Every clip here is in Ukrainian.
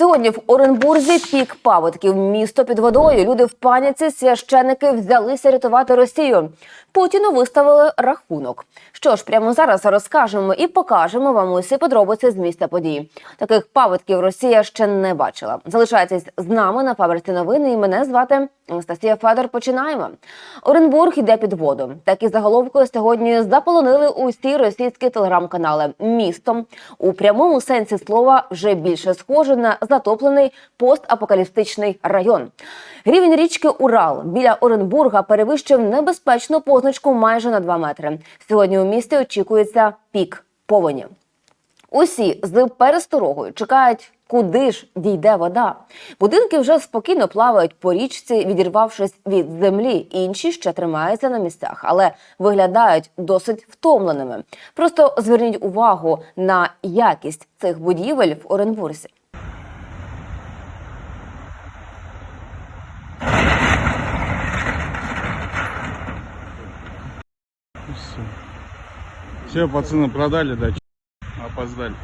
Сьогодні в Оренбурзі пік паводків. Місто під водою. Люди в паніці. Священики взялися рятувати Росію. Путіну виставили рахунок. Що ж, прямо зараз розкажемо і покажемо вам усі подробиці з місця подій. Таких паводків Росія ще не бачила. Залишайтесь з нами на фабриці новини. І мене звати Анастасія Федор. Починаємо. Оренбург йде під воду. Такі заголовки сьогодні заполонили усі російські телеграм-канали. Містом у прямому сенсі слова вже більше схоже на затоплений постапокаліптичний район. Рівень річки Урал біля Оренбурга перевищив небезпечну позначку майже на 2 метри. Сьогодні у місті очікується пік повені. Усі з пересторогою чекають, куди ж дійде вода. Будинки вже спокійно плавають по річці, відірвавшись від землі. Інші ще тримаються на місцях, але виглядають досить втомленими. Просто зверніть увагу на якість цих будівель в Оренбурзі. Все, пацаны продали, да, опоздали.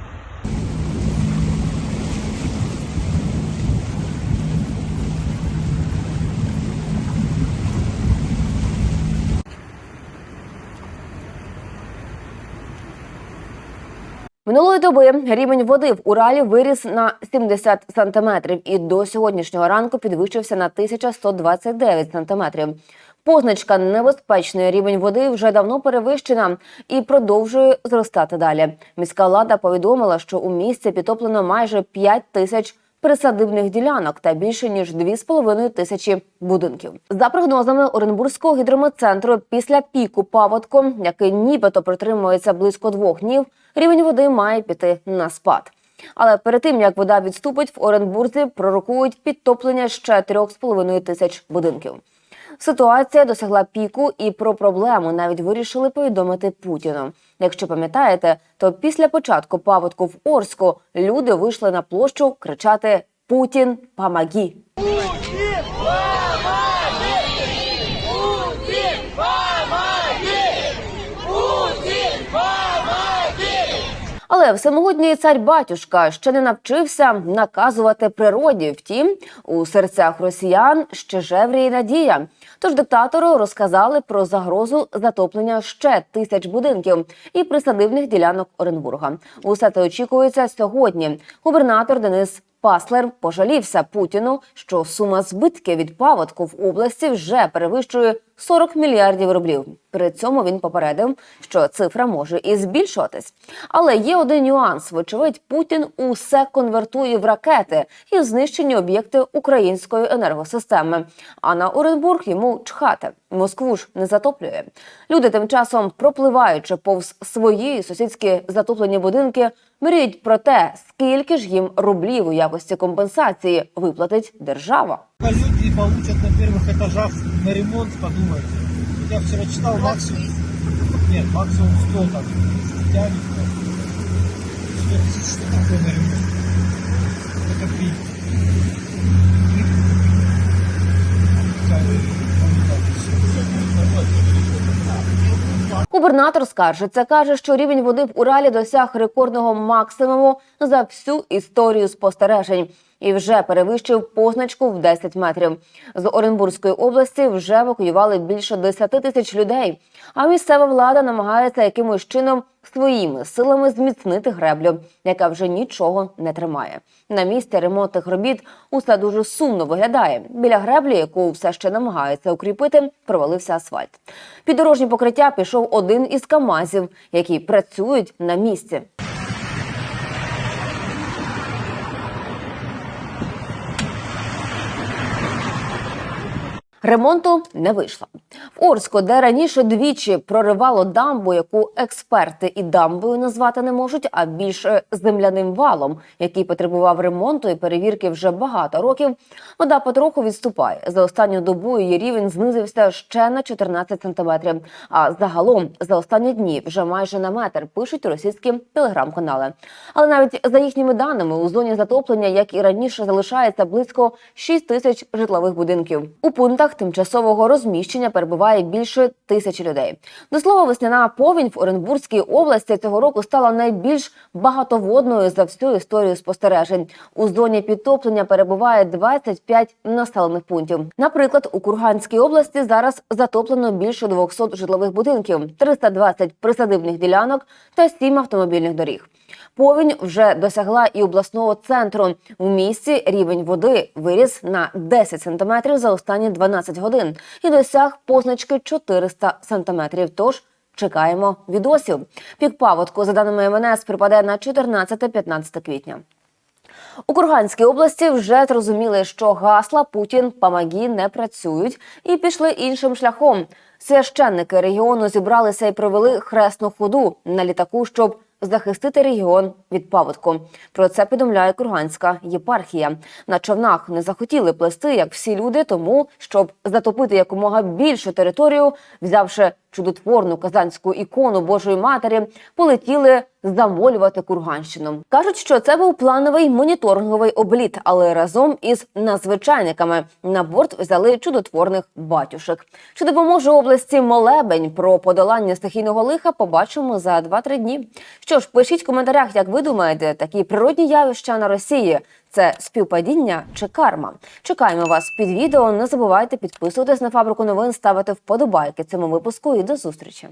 Минулої доби рівень води в Уралі виріс на 70 сантиметрів і до сьогоднішнього ранку підвищився на 1129 сантиметрів. Позначка небезпечний рівень води вже давно перевищена і продовжує зростати далі. Міська влада повідомила, що у місті підтоплено майже 5 тисяч присадибних ділянок та більше ніж 2,5 тисячі будинків. За прогнозами Оренбурзького гідрометцентру, після піку паводку, який нібито протримується близько двох днів, рівень води має піти на спад. Але перед тим як вода відступить, в Оренбурзі пророкують підтоплення ще 3,5 тисяч будинків. Ситуація досягла піку, і про проблему навіть вирішили повідомити Путіну. Якщо пам'ятаєте, то після початку паводку в Орську люди вийшли на площу кричати Путін помоги!». Але всемогутній цар батюшка ще не навчився наказувати природі. Втім, у серцях росіян ще жевріє надія. Тож диктатору розказали про загрозу затоплення ще тисяч будинків і присадибних ділянок Оренбурга. Усе це очікується сьогодні. Губернатор Денис Паслер пожалівся Путіну, що сума збитків від паводку в області вже перевищує 40 мільярдів рублів. При цьому він попередив, що цифра може і збільшуватись. Але є один нюанс: вочевидь, Путін усе конвертує в ракети і знищені об'єкти української енергосистеми. А на Оренбург йому чхати. Москву ж не затоплює. Люди тим часом, пропливаючи повз свої сусідські затоплені будинки, мріють про те, скільки ж їм рублів у якості компенсації виплатить держава. Люди получат на первых этажах на ремонт, подумайте. Я вчера читал максимум... Нет, максимум 100 там. Тянет. 100 тысяч, что такое на ремонт? Губернатор скаржиться, каже, що рівень води в Уралі досяг рекордного максимуму за всю історію спостережень і вже перевищив позначку в 10 метрів. З Оренбурзької області вже евакуювали більше 10 тисяч людей. А місцева влада намагається якимось чином своїми силами зміцнити греблю, яка вже нічого не тримає. На місці ремонтних робіт усе дуже сумно виглядає. Біля греблі, яку все ще намагаються укріпити, провалився асфальт. Під дорожнє покриття пішов один із камазів, які працюють на місці. Ремонту не вийшло. В Орську, де раніше двічі проривало дамбу, яку експерти і дамбою назвати не можуть, а більше земляним валом, який потребував ремонту і перевірки вже багато років. Вода потроху відступає. За останню добу її рівень знизився ще на 14 сантиметрів. А загалом за останні дні вже майже на метр пишуть російські телеграм-канали. Але навіть за їхніми даними у зоні затоплення, як і раніше, залишається близько 6 тисяч житлових будинків. У пунктах тимчасового розміщення перебуває більше тисячі людей. До слова, весняна повінь в Оренбурзькій області цього року стала найбільш багатоводною за всю історію спостережень. У зоні підтоплення перебуває 25 населених пунктів. Наприклад, у Курганській області зараз затоплено більше 200 житлових будинків, 320 присадибних ділянок та 7 автомобільних доріг. Повінь вже досягла і обласного центру. У місті рівень води виріс на 10 сантиметрів за останні 12 годин і досяг позначки 400 сантиметрів. Тож чекаємо відосів. Пік паводку, за даними МНС, припаде на 14-15 квітня. У Курганській області вже зрозуміли, що гасла Путін помогі не працюють і пішли іншим шляхом. Священники регіону зібралися і провели хресну ходу на літаку, щоб захистити регіон від паводку. Про це повідомляє Курганська єпархія. На човнах не захотіли плести, як всі люди, тому щоб затопити якомога більшу територію, взявши чудотворну казанську ікону Божої Матері, полетіли замолювати Курганщину. Кажуть, що це був плановий моніторинговий обліт, але разом із надзвичайниками на борт взяли чудотворних батюшек. Чи допоможе області молебень про подолання стихійного лиха? Побачимо за 2-3 дні. Що ж, пишіть в коментарях, як ви думаєте, такі природні явища на Росії це співпадіння чи карма? Чекаємо вас під відео. Не забувайте підписуватись на фабрику новин, ставити вподобайки цьому випуску і до зустрічі.